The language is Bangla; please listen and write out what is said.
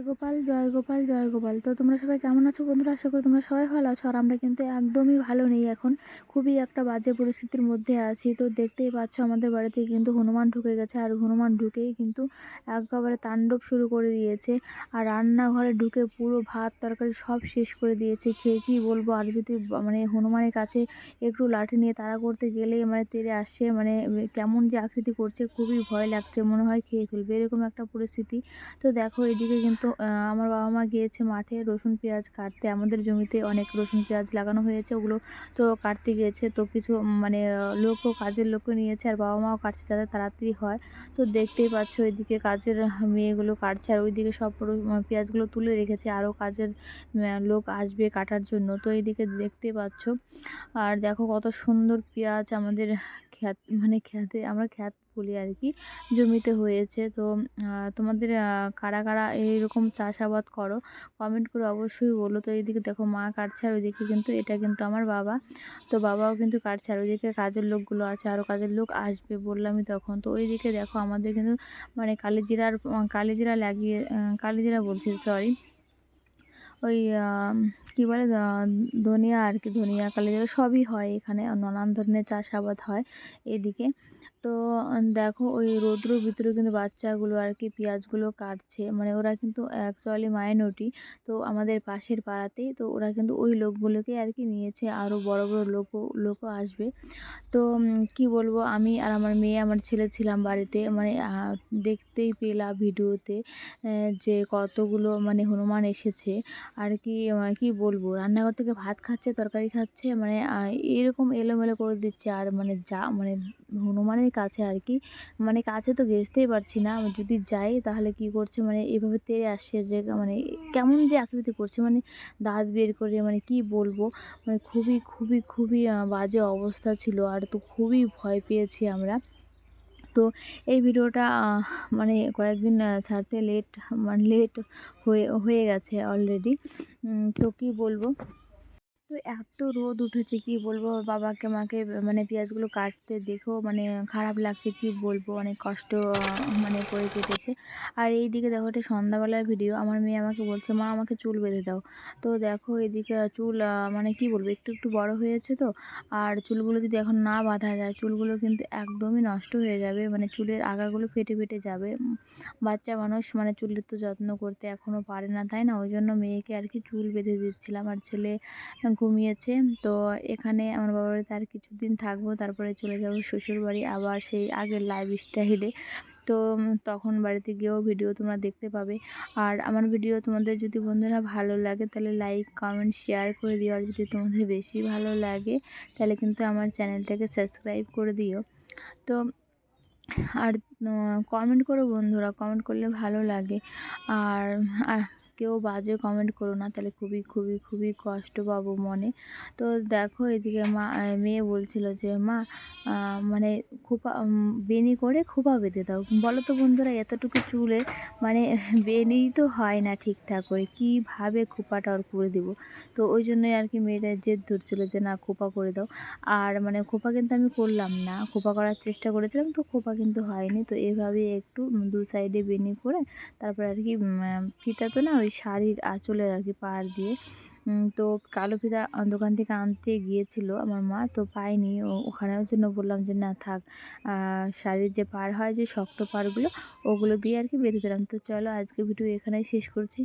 জয় গোপাল জয় গোপাল জয় গোপাল তো তোমরা সবাই কেমন আছো বন্ধুরা? আশা করি তোমরা সবাই ভালো আছো, আর আমরা কিন্তু একদমই ভালো নেই এখন। খুবই একটা বাজে পরিস্থিতির মধ্যে আছি। তো দেখতেই পাচ্ছ, আমাদের বাড়িতে কিন্তু হনুমান ঢুকে গেছে, আর হনুমান ঢুকেই কিন্তু একেবারে তাণ্ডব শুরু করে দিয়েছে। আর রান্নাঘরে ঢুকে পুরো ভাত, তরকারি সব শেষ করে দিয়েছে। খেয়ে কী বলব, আর যদি মানে হনুমানের কাছে একটু লাঠি নিয়ে তাড়া করতে গেলেই মানে তেড়ে আসছে মানে কেমন যে আকৃতি করছে, খুবই ভয় লাগছে, মনে হয় খেয়ে ফেলবে, এরকম একটা পরিস্থিতি। তো দেখো, এদিকে কিন্তু আমার বাবা মা গিয়েছে মাঠে রসুন, পেঁয়াজ কাটতে। আমাদের জমিতে অনেক রসুন, পেঁয়াজ লাগানো হয়েছে, ওগুলো তো কাটতে গিয়েছে। তো কিছু মানে লোকও, কাজের লোকও নিয়েছে, আর বাবা মাও কাটছে যাতে তাড়াতাড়ি হয়। তো দেখতেই পাচ্ছ ওইদিকে কাজের মেয়েগুলো কাটছে, আর ওইদিকে সব পেঁয়াজগুলো তুলে রেখেছে। আরও কাজের লোক আসবে কাটার জন্য। তো এইদিকে দেখতে পাচ্ছ, আর দেখো কত সুন্দর পেঁয়াজ আমাদের খ্যাত মানে খ্যাতে আমরা খ্যাত বলি আর কি, জমিতে হয়েছে। তো তোমাদের কারা কারা এইরকম চাষাবাদ করো কমেন্ট করে অবশ্যই বলো। তো এইদিকে দেখো মা কাটছে আর ওইদিকে কিন্তু এটা কিন্তু আমার বাবা। তো বাবাও কিন্তু কাটছে আর ওইদিকে কাজের লোকগুলো আছে আরও কাজের লোক আসবে বললামই তখন। তো ওইদিকে দেখো আমাদের কিন্তু মানে কালিজিরার, কালিজিরা লাগিয়ে, কালিজিরা বলছি সরি ওই কী বলে ধনিয়া আর কি, ধনিয়া কালিজিরা সবই হয় এখানে। নানান ধরনের চাষাবাদ হয় এদিকে। তো দেখো ওই রৌদ্রর ভিতরে কিন্তু বাচ্চাগুলো আর কি পেঁয়াজগুলো কাটছে। মানে ওরা কিন্তু অ্যাকচুয়ালি মাইনরিটি তো আমাদের পাশের পাড়াতেই তো ওরা কিন্তু ওই লোকগুলোকে আর কি নিয়েছে। আরও বড় বড় লোকও লোকও আসবে। তো কি বলব, আমি আর আমার মেয়ে, আমার ছেলে ছিলাম বাড়িতে। মানে দেখতেই পেলাম ভিডিওতে যে কতগুলো মানে হনুমান এসেছে। আর কি মানে কি বলব, রান্নাঘর থেকে ভাত খাচ্ছে, তরকারি খাচ্ছে মানে এরকম এলোমেলো করে দিচ্ছে। আর মানে যা মানে হনুমানের কাছে আর কি মানে কাছে তো ঘেঁচতেই পারছি না। যদি যাই, তাহলে কি করছে মানে এভাবে তেড়ে আসছে যে মানে কেমন যে আকৃতি করছে মানে দাঁত বের করে মানে কি বলব মানে খুবই খুবই খুবই বাজে অবস্থা ছিল। আর তো খুবই ভয় পেয়েছি আমরা। তো এই ভিডিওটা মানে কয়েকদিন ছাড়তে লেট মানে লেট হয়ে হয়ে গেছে অলরেডি তো কী বলব? তো এত রোদ উঠেছে কি বলব? বাবাকে, মাকে মানে পেঁয়াজগুলো কাটতে দেখেও মানে খারাপ লাগছে, কি বলব? অনেক কষ্ট মানে করে কেটেছে। আর এই দিকে দেখো, এটা সন্ধ্যাবেলার ভিডিও আমার মেয়ে আমাকে বলছে, মা, আমাকে চুল বেঁধে দাও। তো দেখো, এদিকে চুল মানে কি বলব, একটু একটু বড় হয়েছে তো। আর চুলগুলো যদি এখন না বাঁধা যায়, চুলগুলো কিন্তু একদমই নষ্ট হয়ে যাবে। মানে চুলের আগাগুলো ফেটে ফেটে যাবে। বাচ্চা মানুষ মানে চুলের তো যত্ন করতে এখনও পারে না, তাই না? ওই জন্য মেয়েকে আর কি চুল বেঁধে দিচ্ছিলাম। আর ছেলে ঘুমিয়েছে। তো এখানে আমার বাবার বাড়িতে আর কিছুদিন থাকব, তারপরে চলে যাব শ্বশুর বাড়ি আবার সেই আগের লাইফ স্টাইলে তো তখন বাড়িতে গিয়েও ভিডিও তোমরা দেখতে পাবে। আর আমার ভিডিও তোমাদের যদি বন্ধুরা ভালো লাগে, তাহলে লাইক কমেন্ট শেয়ার করে দিও। আর যদি তোমাদের বেশি ভালো লাগে, তাহলে কিন্তু আমার চ্যানেলটাকে সাবস্ক্রাইব করে দিও। তো আর কমেন্ট করো বন্ধুরা। কমেন্ট করলে ভালো লাগে। আর কেউ বাজে কমেন্ট করো না, তাহলে খুবই খুবই খুবই কষ্ট পাবো মনে। তো দেখো এদিকে মা মেয়ে বলছিল যে, মা মানে খোপা বেনি করে খোপা বেঁধে দাও। বলো তো বন্ধুরা, এতটুকু চুলে মানে বেনিই তো হয় না ঠিকঠাক করে, কীভাবে খোপাটা ওর করে দেবো? তো ওই জন্যই আর কি মেয়েটা জেদ ধরছিলো যে, না, খোপা করে দাও। আর মানে খোপা কিন্তু আমি করলাম না, খোপা করার চেষ্টা করেছিলাম, তো খোপা কিন্তু হয়নি। তো এভাবে একটু দু সাইডে বেনি করে, তারপর আর কি ফিতা তো না, ওই শাড়ির আঁচলের আর কি পাড় দিয়ে। তো কালো ফিতা দোকান থেকে আনতে গিয়েছিল আমার মা, তো পাইনি। ওখানেও জন্য বললাম যে না থাক শাড়ির যে পাড় হয় যে শক্ত পাড়গুলো, ওগুলো দিয়ে আর কি বেঁধে দিলাম। তো চলো আজকে ভিডিও এখানেই শেষ করছি।